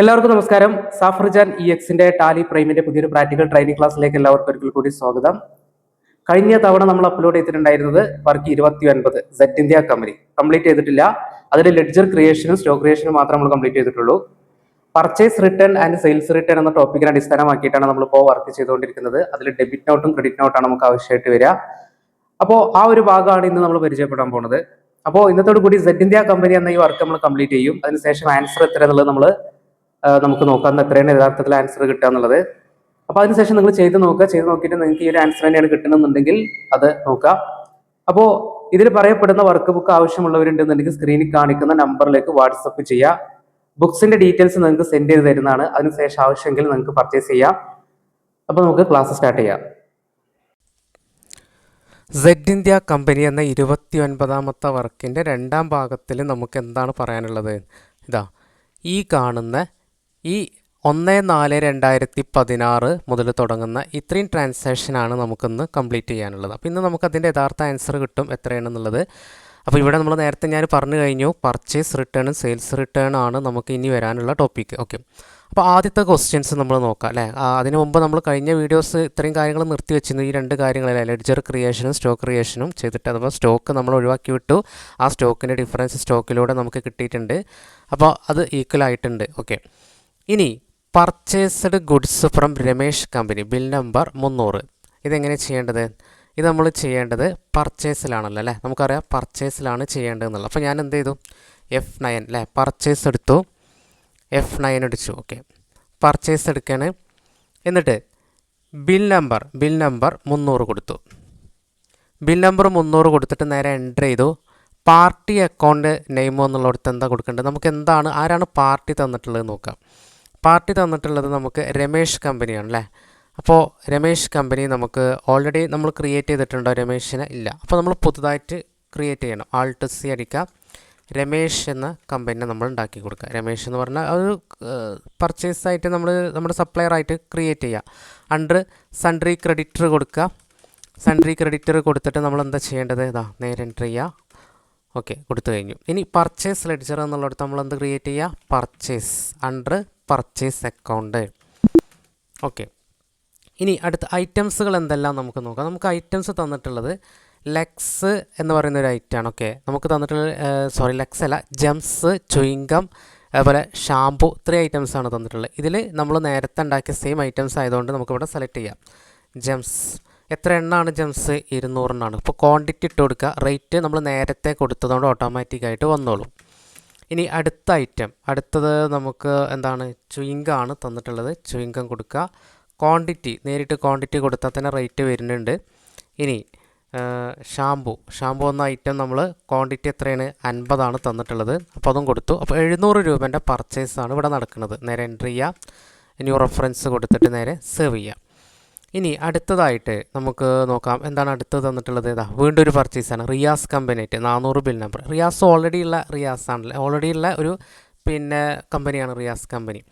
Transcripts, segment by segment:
എല്ലാവർക്കും നമസ്കാരം. സാഫർജാൻ ഇ എക്സിന്റെ ടാലി പ്രൈമിന്റെ പുതിയൊരു പ്രാക്ടിക്കൽ ട്രെയിനിങ് ക്ലാസ്സിലേക്ക് എല്ലാവർക്കും ഒരിക്കൽ കൂടി സ്വാഗതം. കഴിഞ്ഞ തവണ നമ്മൾ അപ്ലോഡ് ചെയ്തിട്ടുണ്ടായിരുന്നത് വർക്ക് ഇരുപത്തി ഒൻപത് സെറ്റ് ഇന്ത്യ കമ്പനി കംപ്ലീറ്റ് ചെയ്തിട്ടില്ല. അതിൽ ലെഡ്ജർ ക്രിയേഷനും സ്റ്റോക്ക് ക്രിയേഷനും മാത്രം നമ്മൾ കംപ്ലീറ്റ് ചെയ്തിട്ടുള്ളൂ. Purchase return and sales return എന്ന ടോപ്പിക്കിനെ അടിസ്ഥാനമാക്കിയിട്ടാണ് നമ്മളിപ്പോൾ വർക്ക് ചെയ്തുകൊണ്ടിരിക്കുന്നത്. അതിൽ ഡെബിറ്റ് നോട്ടും ക്രെഡിറ്റ് നോട്ടാണ് നമുക്ക് ആവശ്യമായിട്ട് വരിക. അപ്പോൾ ആ ഒരു ഭാഗമാണ് ഇന്ന് നമ്മൾ പരിചയപ്പെടാൻ പോകുന്നത് അപ്പോൾ ഇന്നത്തോടു കൂടി സെറ്റ് ഇന്ത്യ കമ്പനി എന്ന ഈ വർക്ക് നമ്മൾ കംപ്ലീറ്റ് ചെയ്യും. അതിനുശേഷം ആൻസർ എത്ര എന്നുള്ളത് നമ്മൾ നമുക്ക് നോക്കാം എത്രയാണ് യഥാർത്ഥത്തിൽ ആൻസർ കിട്ടുക എന്നുള്ളത്. അപ്പോൾ അതിനുശേഷം നിങ്ങൾ ചെയ്ത് നോക്കുക. ചെയ്ത് നോക്കിയിട്ട് നിങ്ങൾക്ക് ഈ ഒരു ആൻസർ തന്നെയാണ് കിട്ടണമെന്നുണ്ടെങ്കിൽ അത് നോക്കുക അപ്പോൾ ഇതിൽ പറയപ്പെടുന്ന വർക്ക് ബുക്ക് ആവശ്യമുള്ളവരുണ്ടെന്നുണ്ടെങ്കിൽ സ്ക്രീനിൽ കാണിക്കുന്ന നമ്പറിലേക്ക് വാട്സപ്പ് ചെയ്യുക. ബുക്സിന്റെ ഡീറ്റെയിൽസ് നിങ്ങൾക്ക് സെൻഡ് ചെയ്ത് തരുന്നതാണ്. അതിനുശേഷം ആവശ്യമെങ്കിൽ നിങ്ങൾക്ക് പർച്ചേസ് ചെയ്യാം. അപ്പോൾ നമുക്ക് ക്ലാസ് സ്റ്റാർട്ട് ചെയ്യാം. സെഡ് ഇന്ത്യ കമ്പനി എന്ന ഇരുപത്തി ഒൻപതാമത്തെ വർക്കിന്റെ രണ്ടാം ഭാഗത്തിൽ നമുക്ക് എന്താണ് പറയാനുള്ളത്? ഇതാ ഈ കാണുന്ന ഈ ഒന്ന് നാല് രണ്ടായിരത്തി പതിനാറ് മുതൽ തുടങ്ങുന്ന ഇത്രയും ട്രാൻസാക്ഷനാണ് നമുക്കിന്ന് കംപ്ലീറ്റ് ചെയ്യാനുള്ളത്. അപ്പോൾ ഇന്ന് നമുക്കതിന്റെ യഥാർത്ഥ ആൻസർ കിട്ടും എത്രയാണെന്നുള്ളത്. അപ്പോൾ ഇവിടെ നമ്മൾ നേരത്തെ ഞാൻ പറഞ്ഞു കഴിഞ്ഞു പർച്ചേസ് റിട്ടേണും സെയിൽസ് റിട്ടേൺ ആണ് നമുക്ക് ഇനി വരാനുള്ള ടോപ്പിക്ക് ഓക്കെ അപ്പോൾ ആദ്യത്തെ ക്വസ്റ്റ്യൻസ് നമ്മൾ നോക്കാം അല്ലേ? അതിന് മുമ്പ് നമ്മൾ കഴിഞ്ഞ വീഡിയോസ് ഇത്രയും കാര്യങ്ങൾ നിർത്തി വെച്ചിരുന്നു. ഈ രണ്ട് കാര്യങ്ങളല്ലേ? ലെഡ്ജർ ക്രിയേഷനും സ്റ്റോക്ക് ക്രിയേഷനും ചെയ്തിട്ട് അഥവാ സ്റ്റോക്ക് നമ്മൾ ഒഴിവാക്കി വിട്ടു. ആ സ്റ്റോക്കിന്റെ ഡിഫറൻസ് സ്റ്റോക്കിലൂടെ നമുക്ക് കിട്ടിയിട്ടുണ്ട്. അപ്പോൾ അത് ഈക്വൽ ആയിട്ടുണ്ട്. ഓക്കെ ഇനി purchased goods from Ramesh company bill number മുന്നൂറ്. ഇതെങ്ങനെ ചെയ്യേണ്ടത്? ഇത് നമ്മൾ ചെയ്യേണ്ടത് പർച്ചേസിലാണല്ലോ അല്ലേ? നമുക്കറിയാം പർച്ചേസിലാണ് ചെയ്യേണ്ടതെന്നുള്ളത്. അപ്പോൾ ഞാൻ എന്ത് ചെയ്തു? എഫ് നയൻ അല്ലേ? പർച്ചേസ് എടുത്തു. എഫ് നയൻ അടിച്ചു. ഓക്കെ പർച്ചേസ് എടുക്കുകയാണ് എന്നിട്ട് ബിൽ നമ്പർ ബിൽ നമ്പർ മുന്നൂറ് കൊടുത്തു. ബിൽ നമ്പർ മുന്നൂറ് കൊടുത്തിട്ട് നേരെ എന്റർ ചെയ്തു. പാർട്ടി അക്കൗണ്ട് നെയിമോ എന്നുള്ളിടത്ത് എന്താ കൊടുക്കേണ്ടത്? നമുക്ക് എന്താണ് ആരാണ് പാർട്ടി തന്നിട്ടുള്ളത് നോക്കാം. പാർട്ടി തന്നിട്ടുള്ളത് നമുക്ക് രമേഷ് കമ്പനിയാണ് അല്ലേ? അപ്പോൾ രമേഷ് കമ്പനി നമുക്ക് ഓൾറെഡി നമ്മൾ ക്രിയേറ്റ് ചെയ്തിട്ടുണ്ടോ രമേഷിന് ഇല്ല. അപ്പോൾ നമ്മൾ പുതുതായിട്ട് ക്രിയേറ്റ് ചെയ്യണം. ആൾട്ട് സി അടിക്കുക. രമേഷ് എന്ന കമ്പനിനെ നമ്മൾ ഉണ്ടാക്കി കൊടുക്കുക. രമേഷ് എന്ന് പറഞ്ഞാൽ ഒരു പർച്ചേസ് ആയിട്ട് നമ്മൾ നമ്മുടെ സപ്ലയർ ആയിട്ട് ക്രിയേറ്റ് ചെയ്യുക. അണ്ടർ സൺട്രി ക്രെഡിറ്റർ കൊടുക്കുക. സൺട്രി ക്രെഡിറ്റർ കൊടുത്തിട്ട് നമ്മൾ എന്താ ചെയ്യേണ്ടത്? ഇതാ നേരെ എന്റർ ചെയ്യുക. ഓക്കെ കൊടുത്തു കഴിഞ്ഞു. ഇനി പർച്ചേസ് ലെഡ്ജർ എന്നുള്ളിടത്ത് നമ്മൾ എന്ത് ക്രിയേറ്റ് ചെയ്യുക? Purchase under purchase account okay ഇനി അടുത്ത ഐറ്റംസുകൾ എന്തെല്ലാം നമുക്ക് നോക്കാം. നമുക്ക് ഐറ്റംസ് തന്നിട്ടുള്ളത് ലെക്സ് എന്ന് പറയുന്ന ഒരു ഐറ്റമാണ് ഓക്കെ നമുക്ക് തന്നിട്ടുള്ള സോറി ലെക്സ് അല്ല ജംസ് ചുയിങ്കം അതുപോലെ ഷാംപൂ ഇത്രയും ഐറ്റംസ് ആണ് തന്നിട്ടുള്ളത്. ഇതിൽ നമ്മൾ നേരത്തെ ഉണ്ടാക്കിയ സെയിം ഐറ്റംസ് ആയതുകൊണ്ട് നമുക്കിവിടെ സെലക്ട് ചെയ്യാം. ജംസ് എത്ര എണ്ണമാണ് ജംസ് ഇരുന്നൂറെണ്ണമാണ് ഇപ്പോൾ ക്വാണ്ടിറ്റി ഇട്ട് കൊടുക്കുക. റേറ്റ് നമ്മൾ നേരത്തെ കൊടുത്തതുകൊണ്ട് ഓട്ടോമാറ്റിക്കായിട്ട് വന്നോളും. ഇനി അടുത്ത ഐറ്റം അടുത്തത് നമുക്ക് എന്താണ്? ചുയിങ്കാണ് തന്നിട്ടുള്ളത്. ചുയിങ്കം കൊടുക്കുക. ക്വാണ്ടിറ്റി നേരിട്ട് ക്വാണ്ടിറ്റി കൊടുത്താൽ തന്നെ റേറ്റ് വരുന്നുണ്ട്. ഇനി ഷാംപൂ ഷാംപൂ എന്ന ഐറ്റം നമ്മൾ ക്വാണ്ടിറ്റി എത്രയാണ്? അൻപതാണ് തന്നിട്ടുള്ളത്. അപ്പോൾ അതും കൊടുത്തു. അപ്പോൾ എഴുന്നൂറ് രൂപേന്റെ പർച്ചേസാണ് ഇവിടെ നടക്കുന്നത്. നേരെ എൻട്രി ചെയ്യുക ന്യൂ റെഫറൻസ് കൊടുത്തിട്ട് നേരെ സേവ് ചെയ്യുക ഇനി അടുത്തതായിട്ട് നമുക്ക് നോക്കാം. എന്താണ് അടുത്തത് തന്നിട്ടുള്ളത് ഇതാ വീണ്ടും ഒരു പർച്ചേസാണ് റിയാസ് കമ്പനിയായിട്ട് നാനൂറ് ബിൽ നമ്പർ റിയാസ് ഓൾറെഡി ഉള്ള റിയാസ് ആണല്ലേ? ഓൾറെഡി ഉള്ള ഒരു പിന്നെ കമ്പനിയാണ് റിയാസ് കമ്പനി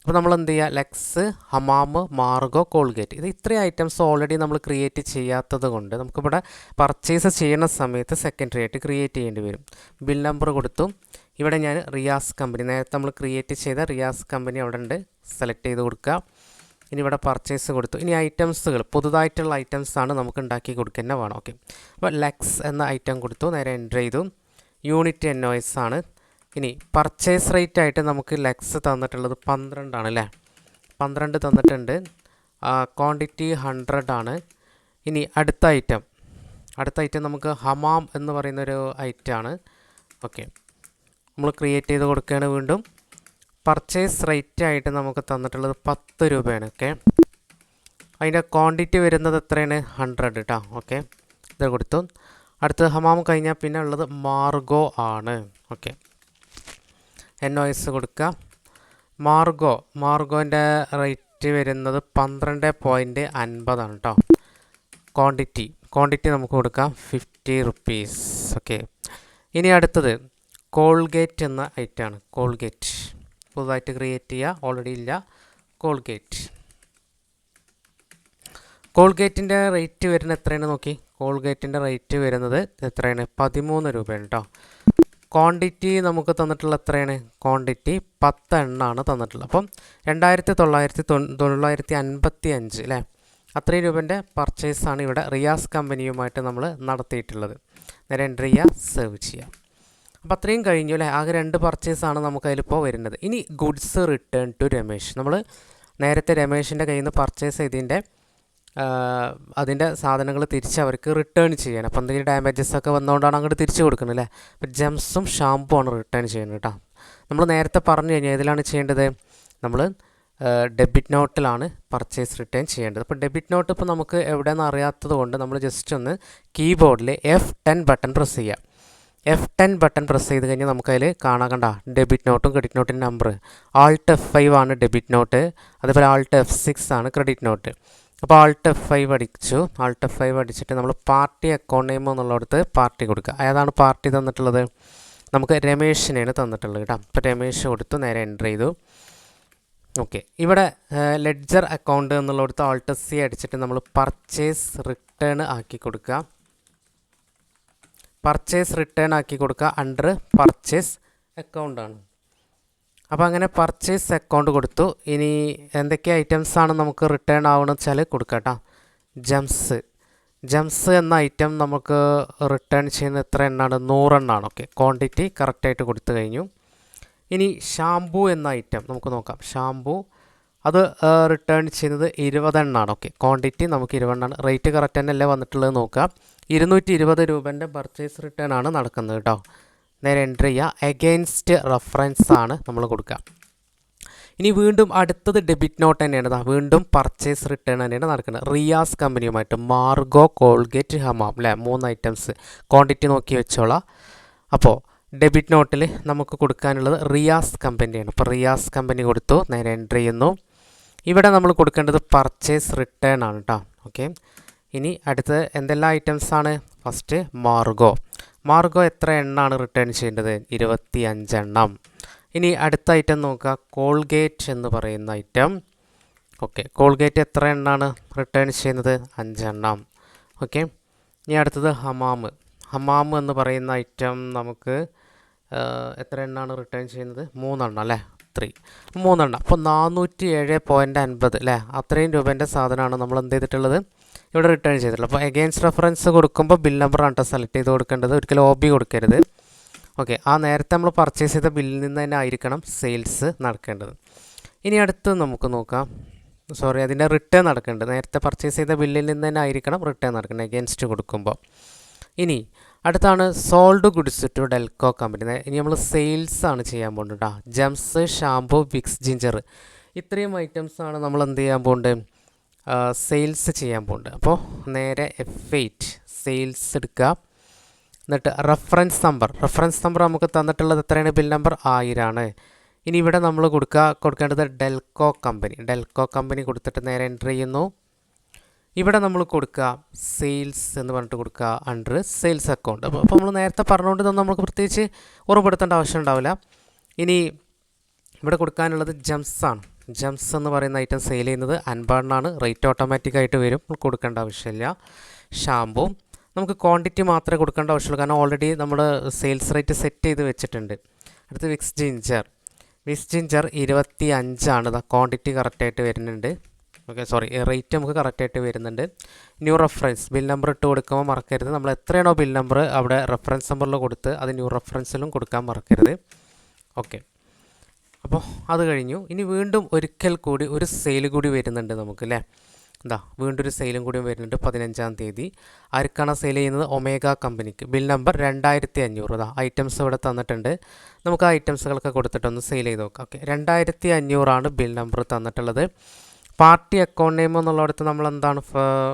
അപ്പോൾ നമ്മൾ എന്ത് ചെയ്യുക ലെക്സ് ഹമാമ് മാർഗോ കോൾഗേറ്റ് ഇത് ഇത്രയും ഐറ്റംസ് ഓൾറെഡി നമ്മൾ ക്രിയേറ്റ് ചെയ്യാത്തത് കൊണ്ട് നമുക്കിവിടെ പർച്ചേസ് ചെയ്യുന്ന സമയത്ത് സെക്കൻഡറി ആയിട്ട് ക്രിയേറ്റ് ചെയ്യേണ്ടി വരും. ബിൽ നമ്പർ കൊടുത്തു. ഇവിടെ ഞാൻ റിയാസ് കമ്പനി നേരത്തെ നമ്മൾ ക്രിയേറ്റ് ചെയ്ത റിയാസ് കമ്പനി അവിടെ ഉണ്ട്. സെലക്ട് ചെയ്ത് കൊടുക്കുക. ഇനി ഇവിടെ പർച്ചേസ് കൊടുത്തു. ഇനി ഐറ്റംസുകൾ പുതുതായിട്ടുള്ള ഐറ്റംസ് ആണ് നമുക്ക് ഉണ്ടാക്കി കൊടുക്കുക വേണം. ഓക്കെ അപ്പോൾ ലെക്സ് എന്ന ഐറ്റം കൊടുത്തു നേരെ എന്റർ ചെയ്തു. യൂണിറ്റ് എൻ ആണ്. ഇനി പർച്ചേസ് റേറ്റ് ആയിട്ട് നമുക്ക് ലെക്സ് തന്നിട്ടുള്ളത് പന്ത്രണ്ടാണ് അല്ലേ? പന്ത്രണ്ട് തന്നിട്ടുണ്ട്. ക്വാണ്ടിറ്റി ഹൺഡ്രഡ് ആണ്. ഇനി അടുത്ത ഐറ്റം അടുത്ത ഐറ്റം നമുക്ക് ഹമാം എന്ന് പറയുന്നൊരു ഐറ്റമാണ് ഓക്കെ നമ്മൾ ക്രിയേറ്റ് ചെയ്ത് കൊടുക്കുകയാണ് വീണ്ടും. പർച്ചേസ് റേറ്റ് ആയിട്ട് നമുക്ക് തന്നിട്ടുള്ളത് പത്ത് രൂപയാണ് ഓക്കെ അതിന്റെ ക്വാണ്ടിറ്റി വരുന്നത് എത്രയാണ്? ഹൺഡ്രഡ് കേട്ടോ ഓക്കെ ഇത് കൊടുത്തു. അടുത്തത് ഹമാം കഴിഞ്ഞാൽ പിന്നെ ഉള്ളത് മാർഗോ ആണ് ഓക്കെ എൻ ഒ കൊടുക്കുക മാർഗോ മാർഗോന്റെ റേറ്റ് വരുന്നത് പന്ത്രണ്ട് പോയിന്റ് അൻപതാണ് കേട്ടോ ക്വാണ്ടിറ്റി ക്വാണ്ടിറ്റി നമുക്ക് കൊടുക്കാം. ഫിഫ്റ്റി റുപ്പീസ് ഓക്കെ ഇനി അടുത്തത് കോൾഗേറ്റ് എന്ന ഐറ്റമാണ് കോൾഗേറ്റ് പുതുതായിട്ട് ക്രിയേറ്റ് ചെയ്യുക ഓൾറെഡി ഇല്ല. കോൾഗേറ്റ് കോൾഗേറ്റിന്റെ റേറ്റ് വരുന്നത് എത്രയാണ് നോക്കി? കോൾഗേറ്റിന്റെ റേറ്റ് വരുന്നത് എത്രയാണ്? പതിമൂന്ന് രൂപയാണ് കേട്ടോ ക്വാണ്ടിറ്റി നമുക്ക് തന്നിട്ടുള്ള എത്രയാണ്? ക്വാണ്ടിറ്റി പത്ത് എണ്ണാണ് തന്നിട്ടുള്ളത്. അപ്പം രണ്ടായിരത്തി തൊള്ളായിരത്തി തൊള്ളായിരത്തി അൻപത്തി അഞ്ച് അല്ലേ അത്രയും രൂപന്റെ പർച്ചേസാണ് ഇവിടെ റിയാസ് കമ്പനിയുമായിട്ട് നമ്മൾ നടത്തിയിട്ടുള്ളത്. നേരെ എന്റർ ചെയ്യുക സേവ് ചെയ്യുക അപ്പോൾ അത്രയും കഴിഞ്ഞു അല്ലേ? ആകെ രണ്ട് പർച്ചേസാണ് നമുക്ക് അതിലിപ്പോൾ വരുന്നത്. ഇനി ഗുഡ്സ് റിട്ടേൺ ടു രമേശ്. നമ്മൾ നേരത്തെ രമേശിന്റെ കയ്യിൽ നിന്ന് പർച്ചേസ് ചെയ്തതിന്റെ അതിന്റെ സാധനങ്ങൾ തിരിച്ച് അവർക്ക് റിട്ടേൺ ചെയ്യണം. അപ്പോൾ എന്തെങ്കിലും ഡാമേജസ് ഒക്കെ വന്നുകൊണ്ടാണ് അങ്ങോട്ട് തിരിച്ചു കൊടുക്കുന്നത് അല്ലേ? അപ്പോൾ ജംസും ഷാമ്പൂ ആണ് റിട്ടേൺ ചെയ്യുന്നത് കേട്ടോ നമ്മൾ നേരത്തെ പറഞ്ഞു കഴിഞ്ഞാൽ ഏതിലാണ് ചെയ്യേണ്ടത്? നമ്മൾ ഡെബിറ്റ് നോട്ടിലാണ് പർച്ചേസ് റിട്ടേൺ ചെയ്യേണ്ടത്. അപ്പോൾ ഡെബിറ്റ് നോട്ട് ഇപ്പോൾ നമുക്ക് എവിടെയെന്ന് അറിയാത്തത് കൊണ്ട് നമ്മൾ ജസ്റ്റ് ഒന്ന് കീബോർഡിൽ എഫ് ടെൻ ബട്ടൺ പ്രസ് ചെയ്യുക എഫ് ടെൻ ബട്ടൺ പ്രസ് ചെയ്ത് കഴിഞ്ഞാൽ നമുക്കതിൽ കാണാൻ കണ്ട? ഡെബിറ്റ് നോട്ടും ക്രെഡിറ്റ് നോട്ടിന്റെ നമ്പർ ആൾട്ട് എഫ് ഫൈവ് ആണ് ഡെബിറ്റ് നോട്ട് അതേപോലെ ആൾട്ട് എഫ് സിക്സ് ആണ് ക്രെഡിറ്റ് നോട്ട് അപ്പോൾ ആൾട്ട് എഫ് ഫൈവ് അടിച്ചു. ആൾട്ട് എഫ് ഫൈവ് അടിച്ചിട്ട് നമ്മൾ പാർട്ടി അക്കൗണ്ട് നെയിം എന്നുള്ളടത്ത് പാർട്ടി കൊടുക്കുക. ഏതാണ് പാർട്ടി തന്നിട്ടുള്ളത്? നമുക്ക് രമേഷിനെയാണ് തന്നിട്ടുള്ളത് കേട്ടോ. അപ്പോൾ രമേഷ് കൊടുത്തു നേരെ എന്റർ ചെയ്തു. ഓക്കെ ഇവിടെ ലെഡ്ജർ അക്കൗണ്ട് എന്നുള്ളടത്ത് ആൾട്ട് സി അടിച്ചിട്ട് നമ്മൾ പർച്ചേസ് റിട്ടേൺ ആക്കി കൊടുക്കുക. പർച്ചേസ് റിട്ടേൺ ആക്കി കൊടുക്കുക അണ്ടർ പർച്ചേസ് അക്കൗണ്ടാണ് അപ്പോൾ അങ്ങനെ പർച്ചേസ് അക്കൗണ്ട് കൊടുത്തു. ഇനി എന്തൊക്കെ ഐറ്റംസ് ആണ് നമുക്ക് റിട്ടേൺ ആവണമെന്ന് വെച്ചാൽ കൊടുക്കാം ജംസ് ജംസ് എന്ന ഐറ്റം നമുക്ക് റിട്ടേൺ ചെയ്യുന്ന എത്ര എണ്ണാണ്? നൂറെണ്ണാണ് ഓക്കെ ക്വാണ്ടിറ്റി കറക്റ്റായിട്ട് കൊടുത്തു കഴിഞ്ഞു. ഇനി ഷാംപൂ എന്ന ഐറ്റം നമുക്ക് നോക്കാം. ഷാംപൂ അത് റിട്ടേൺ ചെയ്യുന്നത് ഇരുപതെണ്ണാണ്. ഓക്കെ ക്വാണ്ടിറ്റി നമുക്ക് ഇരുപതെണ്ണാണ്. റേറ്റ് കറക്റ്റ് തന്നെ അല്ലേ വന്നിട്ടുള്ളത് നോക്കുക. ഇരുന്നൂറ്റി ഇരുപത് രൂപേന്റെ പർച്ചേസ് റിട്ടേൺ ആണ് നടക്കുന്നത് കേട്ടോ നേരെ എന്റർ ചെയ്യുക എഗെയിൻസ്റ്റ് റെഫറൻസ് ആണ് നമ്മൾ കൊടുക്കുക. ഇനി വീണ്ടും അടുത്തത് ഡെബിറ്റ് നോട്ട് തന്നെയാണ്. വീണ്ടും പർച്ചേസ് റിട്ടേൺ തന്നെയാണ് നടക്കുന്നത്. റിയാസ് കമ്പനിയുമായിട്ട് മാർഗോ കോൾഗേറ്റ് ഹമാം അല്ലേ മൂന്ന് ഐറ്റംസ് ക്വാണ്ടിറ്റി നോക്കി വെച്ചോളാം. അപ്പോൾ ഡെബിറ്റ് നോട്ടിൽ നമുക്ക് കൊടുക്കാനുള്ളത് റിയാസ് കമ്പനിയാണ്. അപ്പോൾ റിയാസ് കമ്പനി കൊടുത്തു. നേരെ എന്റർ ചെയ്യുന്നു. ഇവിടെ നമ്മൾ കൊടുക്കേണ്ടത് പർച്ചേസ് റിട്ടേൺ ആണ് കേട്ടോ ഓക്കെ ഇനി അടുത്തത് എന്തെല്ലാം ഐറ്റംസ് ആണ്? First Marco. മാർഗോ എത്ര എണ്ണാണ് റിട്ടേൺ ചെയ്യേണ്ടത്? ഇരുപത്തി അഞ്ചെണ്ണം ഇനി അടുത്ത ഐറ്റം നോക്കുക. കോൾഗേറ്റ് എന്ന് പറയുന്ന ഐറ്റം ഓക്കെ കോൾഗേറ്റ് എത്ര എണ്ണാണ് റിട്ടേൺ ചെയ്യുന്നത്? അഞ്ചെണ്ണം ഓക്കെ ഇനി അടുത്തത് ഹമാമ് ഹമാമ് എന്ന് പറയുന്ന ഐറ്റം നമുക്ക് എത്ര എണ്ണാണ് റിട്ടേൺ ചെയ്യുന്നത്? മൂന്നെണ്ണം അല്ലേ? ത്രീ മൂന്നെണ്ണം. അപ്പോൾ നാനൂറ്റി ഏഴ് പോയിന്റ് അൻപത് അല്ലേ അത്രയും രൂപേന്റെ സാധനമാണ് നമ്മൾ എന്ത് ചെയ്തിട്ടുള്ളത്? ഇവിടെ റിട്ടേൺ ചെയ്തിട്ടുള്ളത്. അപ്പോൾ എഗെയിൻസ്റ്റ് റെഫറൻസ് കൊടുക്കുമ്പോൾ ബിൽ നമ്പർ കേട്ടോ സെലക്ട് ചെയ്ത് കൊടുക്കേണ്ടത്. ഒരിക്കലും ഒ ബി കൊടുക്കരുത്. ഓക്കെ ആ നേരത്തെ നമ്മൾ പർച്ചേസ് ചെയ്ത ബില്ലിൽ നിന്ന് തന്നെ ആയിരിക്കണം സെയിൽസ് നടക്കേണ്ടത്. ഇനി അടുത്ത് നമുക്ക് നോക്കാം. സോറി അതിന്റെ റിട്ടേൺ നടക്കേണ്ടത്. നേരത്തെ പർച്ചേസ് ചെയ്ത ബില്ലിൽ നിന്ന് തന്നെ ആയിരിക്കണം റിട്ടേൺ നടക്കേണ്ടത്. എഗെയിൻസ്റ്റ് കൊടുക്കുമ്പോൾ ഇനി അടുത്താണ് sold goods to Delco company ഇനി നമ്മൾ സെയിൽസ് ആണ് ചെയ്യാൻ പോകുന്നത് കേട്ടോ ജംസ് ഷാംപൂ വിക്സ് ജിഞ്ചർ ഇത്രയും ഐറ്റംസ് ആണ് നമ്മൾ എന്ത് ചെയ്യാൻ പോകുന്നത്? സെയിൽസ് ചെയ്യാൻ പോകുന്നത്. അപ്പോൾ നേരെ എഫ് എയ്റ്റ് സെയിൽസ് എടുക്കുക എന്നിട്ട് റെഫറൻസ് നമ്പർ റെഫറൻസ് നമ്പർ നമുക്ക് തന്നിട്ടുള്ളത് എത്രയാണ്? ബിൽ നമ്പർ ആയിരമാണ് ഇനി ഇവിടെ നമ്മൾ കൊടുക്കുക കൊടുക്കേണ്ടത് ഡെൽക്കോ കമ്പനി ഡെൽക്കോ കമ്പനി കൊടുത്തിട്ട് നേരെ എന്റർ ചെയ്യുന്നു. ഇവിടെ നമ്മൾ കൊടുക്കുക സെയിൽസ് എന്ന് പറഞ്ഞിട്ട് കൊടുക്കുക അണ്ടർ സെയിൽസ് അക്കൗണ്ട് അപ്പോൾ അപ്പോൾ നമ്മൾ നേരത്തെ പറഞ്ഞുകൊണ്ട് തന്നെ നമുക്ക് പ്രത്യേകിച്ച് ഉറപ്പെടുത്തേണ്ട ആവശ്യം ഉണ്ടാവില്ല. ഇനി ഇവിടെ കൊടുക്കാനുള്ളത് ജംസ് ആണ്. ജംസ് എന്ന് പറയുന്ന ഐറ്റം സെയിൽ ചെയ്യുന്നത് അൻപതെണ്ണാണ് റേറ്റ് ഓട്ടോമാറ്റിക് ആയിട്ട് വരും. കൊടുക്കേണ്ട ആവശ്യമില്ല. ഷാമ്പൂ നമുക്ക് ക്വാണ്ടിറ്റി മാത്രമേ കൊടുക്കേണ്ട ആവശ്യമുള്ളൂ. കാരണം ഓൾറെഡി നമ്മൾ സെയിൽസ് റേറ്റ് സെറ്റ് ചെയ്ത് വെച്ചിട്ടുണ്ട്. അടുത്ത് വിക്സ് ജിഞ്ചർ വിക്സ് ജിഞ്ചർ ഇരുപത്തി അഞ്ചാണ് ക്വാണ്ടിറ്റി കറക്റ്റായിട്ട് വരുന്നുണ്ട്. ഓക്കെ സോറി റേറ്റ് നമുക്ക് കറക്റ്റായിട്ട് വരുന്നുണ്ട്. ന്യൂ റെഫറൻസ് ബിൽ നമ്പർ ഇട്ട് കൊടുക്കുമ്പോൾ മറക്കരുത്. നമ്മൾ എത്രയാണോ ബിൽ നമ്പർ അവിടെ റെഫറൻസ് നമ്പറിൽ കൊടുത്ത് അത് ന്യൂ റെഫറൻസിലും കൊടുക്കാൻ മറക്കരുത്. ഓക്കെ അപ്പോൾ അത് കഴിഞ്ഞു. ഇനി വീണ്ടും ഒരിക്കൽ കൂടി ഒരു സെയിൽ കൂടി വരുന്നുണ്ട് നമുക്ക് അല്ലേ എന്താ വീണ്ടും ഒരു സെയിലും കൂടി വരുന്നുണ്ട് പതിനഞ്ചാം തീയതി. ആർക്കാണ് സെയിൽ ചെയ്യുന്നത്? ഒമേഗ കമ്പനിക്ക്. ബിൽ നമ്പർ രണ്ടായിരത്തി അഞ്ഞൂറ് അതാ ഐറ്റംസ് ഇവിടെ തന്നിട്ടുണ്ട്. നമുക്ക് ആ ഐറ്റംസുകളൊക്കെ കൊടുത്തിട്ടൊന്ന് സെയിൽ ചെയ്ത് നോക്കാം. ഓക്കെ രണ്ടായിരത്തി അഞ്ഞൂറാണ് ബിൽ നമ്പർ തന്നിട്ടുള്ളത്. പാർട്ടി അക്കൗണ്ട് നെയിം എന്നുള്ളിടത്ത് നമ്മൾ എന്താണ്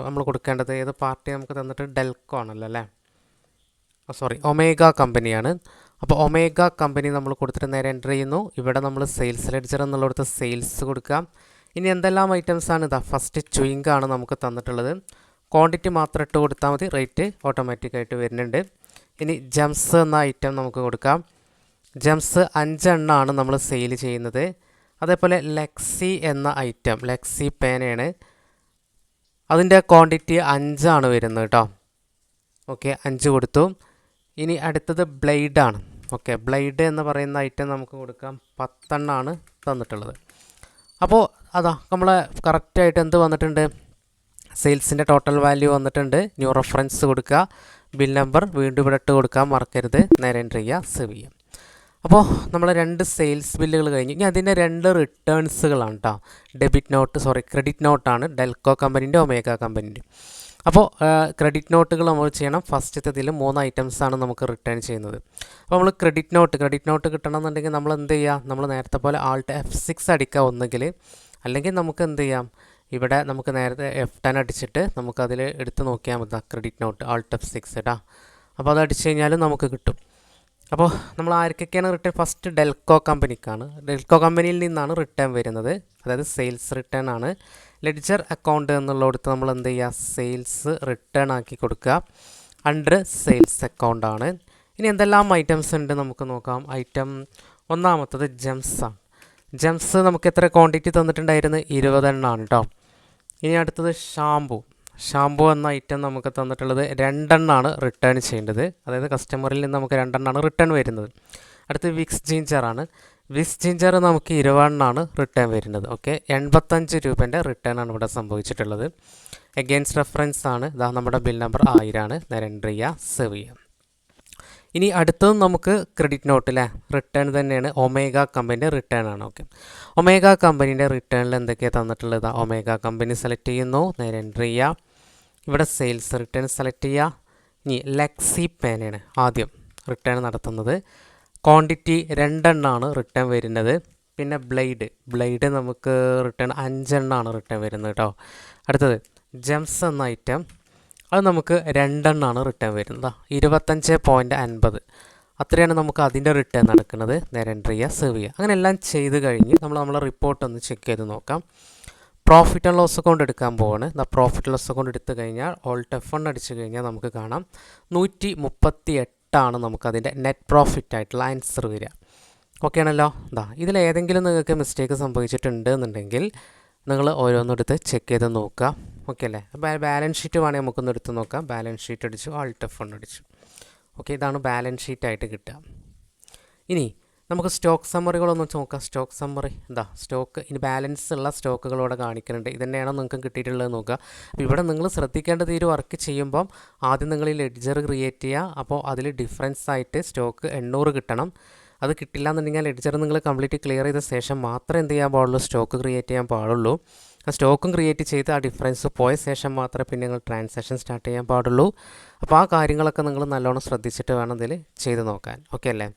നമ്മൾ കൊടുക്കേണ്ടത്? ഏത് പാർട്ടി നമുക്ക് തന്നിട്ട് ഡെൽക്കോ ആണല്ലോ അല്ലേ? സോറി ഒമേഗ കമ്പനിയാണ്. അപ്പോൾ ഒമേഗ കമ്പനി നമ്മൾ കൊടുത്തിട്ട് നേരെ എന്റർ ചെയ്യുന്നു. ഇവിടെ നമ്മൾ സെയിൽസ് ലെഡ്ജർ എന്നുള്ളിടത്ത് സെയിൽസ് കൊടുക്കാം ഇനി എന്തെല്ലാം ഐറ്റംസ് ആണ് ഇതാ? ഫസ്റ്റ് ചുയിങ് ആണ് നമുക്ക് തന്നിട്ടുള്ളത്. ക്വാണ്ടിറ്റി മാത്രം ഇട്ട് കൊടുത്താൽ മതി. റേറ്റ് ഓട്ടോമാറ്റിക്കായിട്ട് വരുന്നുണ്ട്. ഇനി ജംസ് എന്ന ഐറ്റം നമുക്ക് കൊടുക്കാം. ജംസ് അഞ്ചെണ്ണമാണ് നമ്മൾ സെയിൽ ചെയ്യുന്നത്. അതേപോലെ ലെക്സി എന്ന ഐറ്റം ലെക്സി പേനയാണ് അതിന്റെ ക്വാണ്ടിറ്റി അഞ്ചാണ് വരുന്നത് കേട്ടോ ഓക്കെ അഞ്ച് കൊടുത്തു. ഇനി അടുത്തത് ബ്ലേഡാണ് ഓക്കെ ബ്ലേഡ് എന്ന് പറയുന്ന ഐറ്റം നമുക്ക് കൊടുക്കാം. പത്തെണ്ണമാണ് തന്നിട്ടുള്ളത്. അപ്പോൾ അതാ നമ്മൾ കറക്റ്റായിട്ട് എന്ത് വന്നിട്ടുണ്ട്? സെയിൽസിന്റെ ടോട്ടൽ വാല്യൂ വന്നിട്ടുണ്ട്. ന്യൂ റെഫറൻസ് കൊടുക്കുക. ബിൽ നമ്പർ വീണ്ടും ഇവിടെ ഇട്ട് കൊടുക്കാൻ മറക്കരുത്. നേരെ എന്റർ ചെയ്യുക. സേവ് ചെയ്യുക. അപ്പോൾ നമ്മൾ രണ്ട് സെയിൽസ് ബില്ലുകൾ കഴിഞ്ഞു ഇനി അതിന്റെ രണ്ട് റിട്ടേൺസുകളാണ് കേട്ടോ ഡെബിറ്റ് നോട്ട് സോറി ക്രെഡിറ്റ് നോട്ടാണ് ഡെൽക്കോ കമ്പനീന്റെ ഒമേഗ കമ്പനീന്റെ അപ്പോൾ ക്രെഡിറ്റ് നോട്ടുകൾ നമ്മൾ ചെയ്യണം. ഫസ്റ്റത്തേതിൽ മൂന്ന് ഐറ്റംസാണ് നമുക്ക് റിട്ടേൺ ചെയ്യുന്നത്. അപ്പോൾ നമ്മൾ ക്രെഡിറ്റ് നോട്ട് ക്രെഡിറ്റ് നോട്ട് കിട്ടണമെന്നുണ്ടെങ്കിൽ നമ്മൾ എന്ത് ചെയ്യുക നമ്മൾ നേരത്തെ പോലെ ആൾട്ട് എഫ് സിക്സ് അടിക്കുക ഒന്നുകിൽ. അല്ലെങ്കിൽ നമുക്ക് എന്ത് ചെയ്യാം? ഇവിടെ നമുക്ക് നേരത്തെ എഫ് ടെൻ അടിച്ചിട്ട് നമുക്കതിൽ എടുത്ത് നോക്കിയാൽ മതി. Credit note alt F six ഇടാം അപ്പോൾ അത് അടിച്ചു കഴിഞ്ഞാൽ നമുക്ക് കിട്ടും. അപ്പോൾ നമ്മൾ ആർക്കൊക്കെയാണ് റിട്ടേൺ ഫസ്റ്റ് ഡെൽക്കോ കമ്പനിക്കാണ് ഡെൽക്കോ കമ്പനിയിൽ നിന്നാണ് റിട്ടേൺ വരുന്നത്. അതായത് സെയിൽസ് റിട്ടേൺ ആണ്. ലെഡ്ജർ അക്കൗണ്ട് എന്നുള്ളിടത്ത് നമ്മൾ എന്ത് ചെയ്യുക? സെയിൽസ് റിട്ടേൺ ആക്കി കൊടുക്കുക. അണ്ടർ സെയിൽസ് അക്കൗണ്ട് ആണ്. ഇനി എന്തെല്ലാം ഐറ്റംസ് ഉണ്ട് നമുക്ക് നോക്കാം. ഐറ്റം ഒന്നാമത്തത് ജെംസ് ആണ്. ജെംസ് നമുക്ക് എത്ര ക്വാണ്ടിറ്റി തന്നിട്ടുണ്ടായിരുന്നു? ഇരുപതെണ്ണമാണ് കേട്ടോ ഇനി അടുത്തത് ഷാമ്പു ഷാമ്പു എന്ന ഐറ്റം നമുക്ക് തന്നിട്ടുള്ളത് രണ്ടെണ്ണമാണ് റിട്ടേൺ ചെയ്യേണ്ടത്. അതായത് കസ്റ്റമറിൽ നിന്ന് നമുക്ക് രണ്ടെണ്ണമാണ് റിട്ടേൺ വരുന്നത്. അടുത്ത് വിക്സ് ജിഞ്ചറാണ് വിക്സ് ജിഞ്ചർ നമുക്ക് ഇരുപതെണ്ണമാണ് റിട്ടേൺ വരുന്നത്. ഓക്കെ എൺപത്തഞ്ച് രൂപേന്റെ റിട്ടേൺ ആണ് ഇവിടെ സംഭവിച്ചിട്ടുള്ളത്. എഗെയിൻസ്റ്റ് റെഫറൻസ് ആണ്. ഇതാ നമ്മുടെ ബിൽ നമ്പർ ആയിരമാണ് നേരെ എന്റർ ചെയ്യുക സേവ് ചെയ്യുക ഇനി അടുത്തത് നമുക്ക് ക്രെഡിറ്റ് നോട്ടിലെ റിട്ടേൺ തന്നെയാണ് ഒമേഗ കമ്പനിന്റെ റിട്ടേൺ ആണ്. ഓക്കെ ഒമേഗ കമ്പനിയുടെ റിട്ടേണിൽ എന്തൊക്കെയാണ് തന്നിട്ടുള്ളത്? ഒമേഗ കമ്പനി സെലക്ട് ചെയ്യുന്നു. നേരെ എന്റർ ചെയ്യുക ഇവിടെ സെയിൽസ് റിട്ടേൺ സെലക്ട് ചെയ്യുക. ഇനി ലെക്സി പേനയാണ് ആദ്യം റിട്ടേൺ നടത്തുന്നത്. ക്വാണ്ടിറ്റി രണ്ടെണ്ണമാണ് റിട്ടേൺ വരുന്നത്. പിന്നെ ബ്ലേഡ് ബ്ലേഡ് നമുക്ക് റിട്ടേൺ അഞ്ചെണ്ണമാണ് റിട്ടേൺ വരുന്നത് കേട്ടോ. അടുത്തത് ജെംസ് എന്ന ഐറ്റം അത് നമുക്ക് രണ്ടെണ്ണമാണ് റിട്ടേൺ വരുന്നത്. ഇരുപത്തഞ്ച് പോയിന്റ് അൻപത്. അത്രയാണ് നമുക്ക് അതിന്റെ റിട്ടേൺ നടക്കുന്നത്. നേരെ എന്റർ ചെയ്യുക സേവ് ചെയ്യുക. അങ്ങനെ എല്ലാം ചെയ്ത് കഴിഞ്ഞ് നമ്മൾ നമ്മളെ റിപ്പോർട്ട് ഒന്ന് ചെക്ക് ചെയ്ത് നോക്കാം. പ്രോഫിറ്റ് ആൻഡ് ലോസ് അക്കൗണ്ട് എടുക്കാൻ പോവാണ്. എന്നാൽ പ്രോഫിറ്റ് ലോസ് അക്കൗണ്ട് എടുത്തു കഴിഞ്ഞാൽ ഓൾട്ട് എഫ് വൺ അടിച്ചു കഴിഞ്ഞാൽ നമുക്ക് കാണാം. നൂറ്റി മുപ്പത്തി എട്ടാണ് നമുക്കതിന്റെ നെറ്റ് പ്രോഫിറ്റ് ആയിട്ടുള്ള ആൻസർ വരിക. ഓക്കെ ആണല്ലോ? ഇതാ ഇതിൽ ഏതെങ്കിലും നിങ്ങൾക്ക് മിസ്റ്റേക്ക് സംഭവിച്ചിട്ടുണ്ട് എന്നുണ്ടെങ്കിൽ നിങ്ങൾ ഓരോന്നെടുത്ത് ചെക്ക് ചെയ്ത് നോക്കുക. ഓക്കെ അല്ലേ? അപ്പോൾ ബാലൻസ് ഷീറ്റ് വേണമെങ്കിൽ നമുക്കൊന്ന് എടുത്ത് നോക്കാം. ബാലൻസ് ഷീറ്റ് അടിച്ചു ആൾട്ട് എഫ് ഫണ്ട് അടിച്ചു. ഓക്കെ ഇതാണ് ബാലൻസ് ഷീറ്റ് ആയിട്ട് കിട്ടുക. ഇനി നമുക്ക് സ്റ്റോക്ക് സമ്മറികളൊന്ന് നോക്കാം. Stock summary. എന്താ സ്റ്റോക്ക് ഇനി ബാലൻസ് ഉള്ള സ്റ്റോക്കുകളോടെ കാണിക്കുന്നുണ്ട്. ഇതന്നെയാണോ നിങ്ങൾക്ക് കിട്ടിയിട്ടുള്ളത് നോക്കുക. അപ്പോൾ ഇവിടെ നിങ്ങൾ ശ്രദ്ധിക്കേണ്ടത് ഈ ഒരു വർക്ക് ചെയ്യുമ്പം ആദ്യം നിങ്ങൾ ഈ ലെഡ്ജർ ക്രിയേറ്റ് ചെയ്യുക. അപ്പോൾ അതിൽ ഡിഫറൻസ് ആയിട്ട് സ്റ്റോക്ക് എണ്ണൂറ് കിട്ടണം. അത് കിട്ടില്ല എന്നുണ്ടെങ്കിൽ ലെഡ്ജർ നിങ്ങൾ കംപ്ലീറ്റ് ക്ലിയർ ചെയ്ത ശേഷം മാത്രമേ എന്ത് ചെയ്യാൻ പാടുള്ളൂ? സ്റ്റോക്ക് ക്രിയേറ്റ് ചെയ്യാൻ പാടുള്ളൂ. ആ സ്റ്റോക്കും ക്രിയേറ്റ് ചെയ്ത് ആ ഡിഫറൻസ് പോയ ശേഷം മാത്രമേ പിന്നെ നിങ്ങൾ ട്രാൻസാക്ഷൻ സ്റ്റാർട്ട് ചെയ്യാൻ പാടുള്ളൂ. അപ്പോൾ ആ കാര്യങ്ങളൊക്കെ നിങ്ങൾ നല്ലോണം ശ്രദ്ധിച്ചിട്ട് വേണം ഇതിൽ ചെയ്ത് നോക്കാൻ. ഓക്കെ അല്ലേ?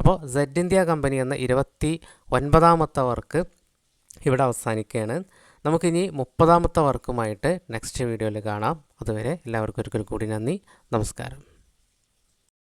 അപ്പോൾ സെഡ് ഇന്ത്യ കമ്പനി എന്ന ഇരുപത്തി ഒൻപതാമത്തെ വർക്ക് ഇവിടെ അവസാനിക്കുകയാണ്. നമുക്കിനി മുപ്പതാമത്തെ വർക്കുമായിട്ട് നെക്സ്റ്റ് വീഡിയോയിൽ കാണാം. അതുവരെ എല്ലാവർക്കും ഒരിക്കൽ കൂടി നന്ദി. നമസ്കാരം.